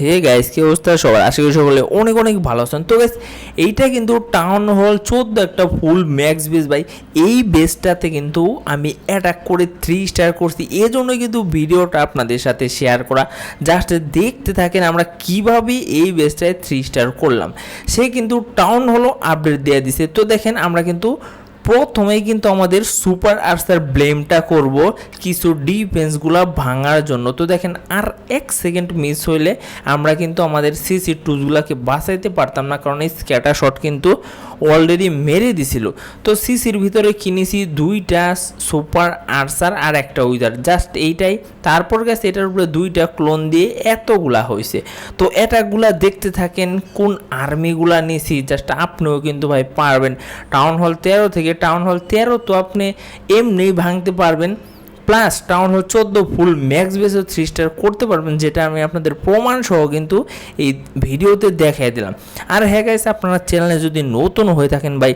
Hey guys কি অবস্থা সবার? আশা করি সকলে অনেক অনেক ভালো আছেন। তো গাইস এইটা কিন্তু টাউন হল চোদ্দ একটা ফুল ম্যাক্স বেস ভাই। এই বেসটাতে কিন্তু আমি অ্যাটাক করে থ্রি স্টার করছি। এই জন্য কিন্তু ভিডিওটা আপনাদের সাথে শেয়ার করা। জাস্ট দেখতে থাকেন আমরা কীভাবে এই বেসটায় থ্রি স্টার করলাম। সে কিন্তু টাউন হলো আপডেট দেওয়া দিছে। তো দেখেন আমরা কিন্তু প্রথমেই কিন্তু আমাদের সুপার আর্সার ব্লেমটা করব কিছু ডিফেন্সগুলো ভাঙার জন্য। তো দেখেন, আর এক সেকেন্ড মিস হইলে আমরা কিন্তু আমাদের সিসি টুজগুলোকে বাঁচাইতে পারতাম না, কারণ এই স্ক্যাটার শট কিন্তু অলরেডি মেরে দিছিল। তো সিসির ভিতরে কিনেছি দুইটা সুপার আর্সার আর একটা উইজার জাস্ট এইটাই। তারপর গেছে এটার উপরে দুইটা ক্লোন দিয়ে এতগুলা হয়েছে তো এটাগুলা দেখতে থাকেন কোন আর্মিগুলা নিয়েছি জাস্ট আপনিও কিন্তু ভাই পারবেন। টাউন হল তেরো থেকে, টাউন হল তেরো তো আপনি এমনি ভাঙতে পারবেন। প্লাস টাউন হল চোদ্দ ফুল ম্যাক্স বেসও থ্রি স্টার করতে পারবেন, যেটা আমি আপনাদের প্রমাণ সহ কিন্তু এই ভিডিওতে দেখাই দিলাম। আর হ্যাঁ গাইস আপনারা চ্যানেলে যদি নতুন হয়ে থাকেন ভাই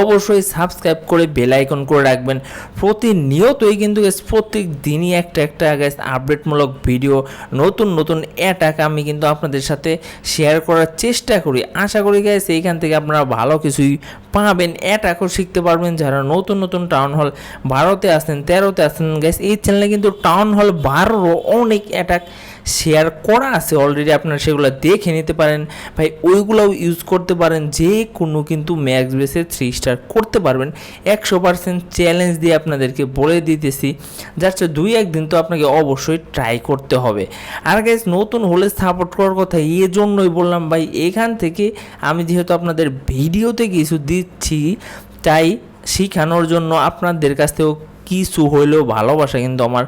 অবশ্যই সাবস্ক্রাইব করে বেল আইকন করে রাখবেন। প্রতিনিয়তই কিন্তু প্রত্যেক দিনই একটা একটা গ্যাস আপডেটমূলক ভিডিও নতুন নতুন অ্যাটাক আমি কিন্তু আপনাদের সাথে শেয়ার করার চেষ্টা করি। আশা করি গ্যাস এইখান থেকে আপনারা ভালো কিছুই পাবেন। অ্যাটাকও শিখতে পারবেন। যারা নতুন নতুন টাউন হল বারোতে আসেন, তেরোতে আসেন গ্যাস এই চ্যানেলে কিন্তু টাউন হল বারোরও অনেক অ্যাটাক শেয়ার করা আছে অলরেডি আপনারা সেগুলো দেখে নিতে পারেন। ভাই, ওইগুলোও ইউজ করতে পারেন, যে কোনো কিন্তু ম্যাক্স বেসে থ্রি স্টার করতে পারবেন। একশো পার্সেন্ট চ্যালেঞ্জ দিয়ে আপনাদেরকে বলে দিতেছি জাস্ট দুই একদিন তো আপনাকে অবশ্যই ট্রাই করতে হবে। আর গ্যাস নতুন হলে সাপোর্ট করার কথা এই জন্যই বললাম, ভাই, এখান থেকে আমি যেহেতু আপনাদের ভিডিওতে কিছু দিচ্ছি, তাই শিখানোর জন্য আপনাদের কাছ থেকেও কিছু হইলেও ভালোবাসা কিন্তু আমার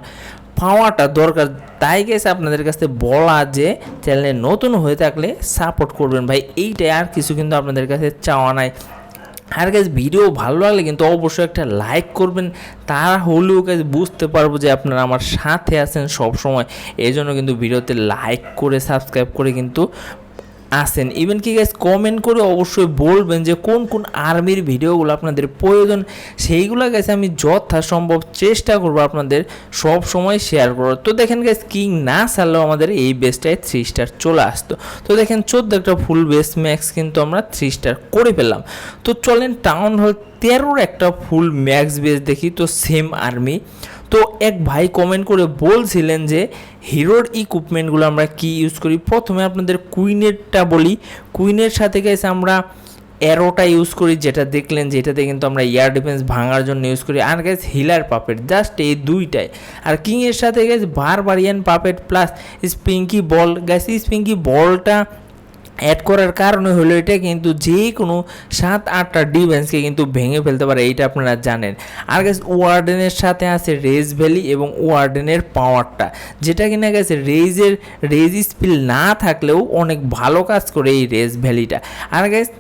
পাওয়াটা দরকার। তাই গেছে আপনাদের কাছে বলা যে চ্যানেলে নতুন হয়ে থাকলে সাপোর্ট করবেন ভাই। এইটাই আর কিছু কিন্তু আপনাদের কাছে চাওয়া নাই। আর গাছ ভিডিও ভালো লাগলে কিন্তু অবশ্যই একটা লাইক করবেন। তা হলেও কাজ বুঝতে পারব যে আপনারা আমার সাথে আছেন সব সময় এই জন্য কিন্তু ভিডিওতে লাইক করে সাবস্ক্রাইব করে কিন্তু আসেন। ইভেন কি গাইজ কমেন্ট করে অবশ্যই বলবেন যে কোন কোন আর্মির ভিডিওগুলো আপনাদের প্রয়োজন। সেইগুলো গেছে আমি যথাসম্ভব চেষ্টা করব আপনাদের সব সময় শেয়ার করার। তো দেখেন গাইজ কিং না ছাড়লেও আমাদের এই বেসটায় থ্রি স্টার চলে আসতো। তো দেখেন চোদ্দ একটা ফুল বেস ম্যাক্স কিন্তু আমরা থ্রি স্টার করে ফেললাম। তো চলেন টাউন হল তেরোর একটা ফুল ম্যাক্স বেস দেখি। তো সেম আর্মি তো এক ভাই কমেন্ট করে বলছিলেন যে হিরোর ইকুইপমেন্টগুলো আমরা কি ইউজ করি? প্রথমে আপনাদের কুইনেরটা বলি। কুইনের সাথে গেছে আমরা অ্যারোটা ইউজ করি, যেটা দেখলেন যেটাতে কিন্তু আমরা এয়ার ডিফেন্স ভাঙার জন্য ইউজ করি। আর গেছে হিলার পাপেট জাস্ট এই দুইটাই। আর কিংয়ের সাথে গেছে barbarian puppet plus spiky ball গেছে স্পিঙ্কি বলটা অ্যাড করার কারণে হলো এটা কিন্তু যে কোনো সাত আটটা ডিফেন্সকে কিন্তু ভেঙে ফেলতে পারে, এইটা আপনারা জানেন। আর গেছে ওয়ার্ডেনের সাথে আছে রেজ ভ্যালি এবং ওয়ার্ডেনের পাওয়ারটা যেটা কিনা গেছে রেজের রেজ স্পিল না থাকলেও অনেক ভালো কাজ করে এই রেজ ভ্যালিটা আর গেছে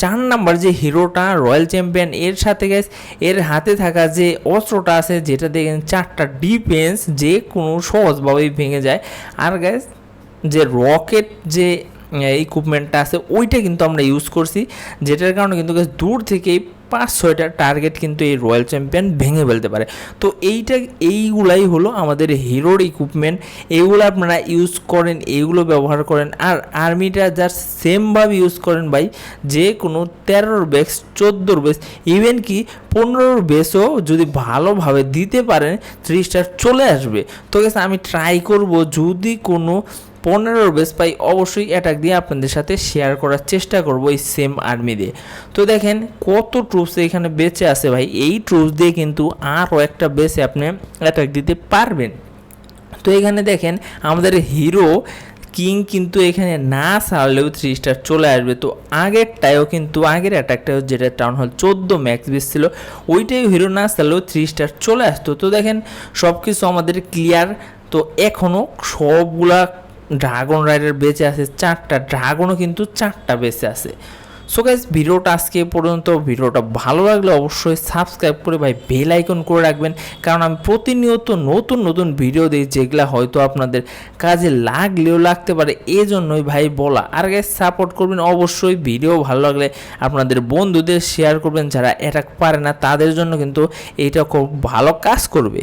চার নাম্বার যে হিরোটা রয়্যাল চ্যাম্পিয়ন এর সাথে গ্যাস এর হাতে থাকা যে অস্ত্রটা আছে, যেটা দেখেন চারটা ডিফেন্স যে কোনো সহজভাবেই ভেঙে যায়। আর গ্যাস যে রকেট যে ইকুইপমেন্টটা আছে, ওইটা কিন্তু আমরা ইউজ করছি, যেটার কারণে কিন্তু দূর থেকেই পাঁচ ছয়টা টার্গেট কিন্তু এই রয়্যাল চ্যাম্পিয়ন ভেঙে ফেলতে পারে। তো এইটা, এইগুলাই হলো আমাদের হিরোর ইকুইপমেন্ট এইগুলো আপনারা ইউজ করেন এইগুলো ব্যবহার করেন, আর আর্মিটা জাস্ট সেমভাবে ইউজ করেন ভাই, যে কোনো তেরোর বেস চোদ্দোর বেস ইভেন কি পনেরোর বেসও যদি ভালোভাবে দিতে পারেন থ্রি স্টার চলে আসবে। তো গেছে আমি ট্রাই করব যদি কোনো পনেরোর বেস পাই অবশ্যই অ্যাটাক দিয়ে আপনাদের সাথে শেয়ার করার চেষ্টা করব এই সেম আর্মি দিয়ে। তো দেখেন, কত ট্রুপস এখানে বেঁচে আছে ভাই। এই ট্রুপস দিয়ে কিন্তু আরও একটা বেসে আপনি অ্যাটাক দিতে পারবেন। তো এখানে দেখেন, আমাদের হিরো কিং কিন্তু এখানে না ছাড়লেও থ্রি স্টার চলে আসবে। তো আগেরটাও কিন্তু, আগের অ্যাটাকটাও যেটা টাউন হল চোদ্দ ম্যাক্স বেস ছিল ওইটাই হিরো না ছাড়লেও থ্রি স্টার চলে আসতো। তো দেখেন সব কিছু আমাদের ক্লিয়ার তো এখনও সবগুলা ড্রাগন রাইডার বেঁচে আছে, চারটা ড্রাগনও কিন্তু চারটা বেঁচে আছে। সো গাইজ ভিডিওটা আজকে পর্যন্ত, ভিডিওটা ভালো লাগলে অবশ্যই সাবস্ক্রাইব করে ভাই বেল আইকন করে রাখবেন। কারণ আমি প্রতিনিয়ত নতুন নতুন ভিডিও দিই, যেগুলো হয়তো আপনাদের কাজে লাগলেও লাগতে পারে এই জন্যই ভাই বলা। আর গাইজ সাপোর্ট করবেন অবশ্যই ভিডিও ভালো লাগলে আপনাদের বন্ধুদের শেয়ার করবেন, যারা এটা পারে না, তাদের জন্য কিন্তু এইটা খুব ভালো কাজ করবে।